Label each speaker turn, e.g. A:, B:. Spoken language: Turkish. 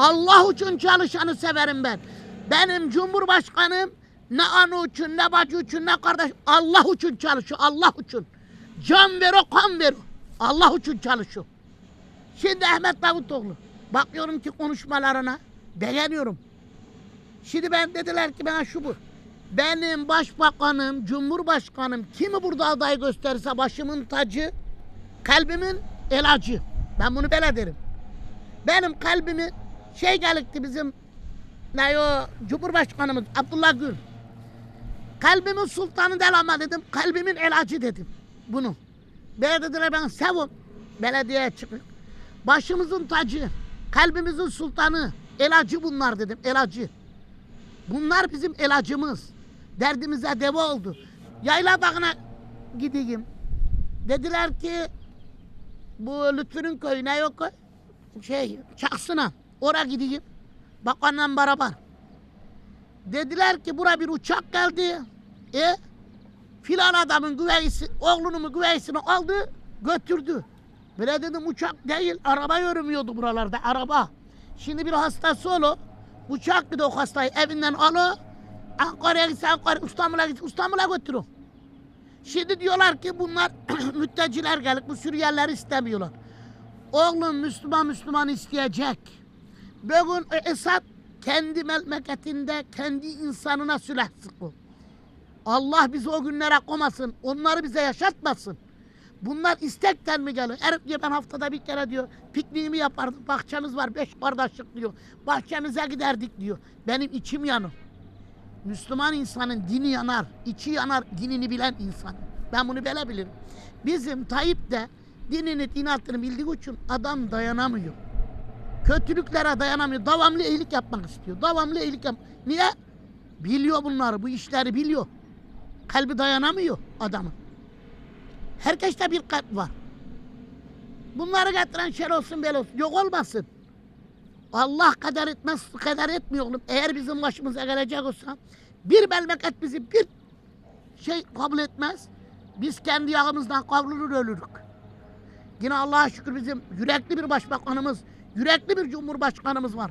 A: Allah için çalışanı severim ben. Benim Cumhurbaşkanım ne anı için, ne bacı için, ne kardeş. Allah için çalışıyor, Allah için. Can ver o, kan ver o. Allah için çalışıyor. Şimdi Ahmet Davutoğlu. Bakıyorum ki konuşmalarına. Beğeniyorum. Şimdi ben dediler ki bana şu bu. Benim başbakanım, cumhurbaşkanım kimi burada aday gösterirse başımın tacı, kalbimin elacı. Ben bunu böyle derim. Benim kalbimi şey gelikti bizim ne o Cumhurbaşkanımız Abdullah Gül. Kalbimin sultanı del ama dedim. Kalbimin elacı dedim. Bunu. Böyle dediler ben sevun. Belediyeye çıkın. Başımızın tacı. Kalbimizin sultanı. Elacı bunlar dedim. Elacı. Bunlar bizim elacımız. Derdimize deva oldu. Yayla Dağı'na gideyim. Dediler ki bu Lütfü'nün köyü ne yok? Şey Çaksına. Oraya gideyim. Bakanla beraber. Dediler ki bura bir uçak geldi. E filan adamın güveysi, oğlunun mu güveysini aldı götürdü. Böyle dedim uçak değil araba yürümüyordu buralarda araba. Şimdi bir hastası olu. Uçak gidiyor o hastayı evinden alo. Ankara'ya gitse Ankara, İstanbul'a gitse İstanbul'a götürüyor. Şimdi diyorlar ki bunlar mütteciler gelip bu Suriyelileri istemiyorlar. Oğlum Müslüman Müslüman isteyecek. Bugün Esad kendi memleketinde kendi insanına silah sıkıyor. Allah bizi o günlere komasın. Onları bize yaşatmasın. Bunlar istekten mi geliyor? Herif diyor ben haftada bir kere diyor pikniğimi yapardım. Bahçemiz var beş kardeşlik diyor. Bahçemize giderdik diyor. Benim içim yanır. Müslüman insanın dini yanar, içi yanar, dinini bilen insan. Ben bunu böyle bilirim. Bizim Tayyip de dinini, din altını bildiği için adam dayanamıyor. Kötülüklere dayanamıyor. Devamlı iyilik yapmak istiyor. Devamlı iyilik yap. Niye? Biliyor bunları, bu işleri biliyor. Kalbi dayanamıyor adamın. Herkeste bir kalp var. Bunları getiren şer olsun bel olsun. Yok olmasın. Allah kader etmez, kader etmiyor oğlum. Eğer bizim başımıza gelecek olsa bir memleket bizi bir şey kabul etmez. Biz kendi yağımızdan kavrulur ölürük. Yine Allah'a şükür bizim yürekli bir başbakanımız, yürekli bir cumhurbaşkanımız var.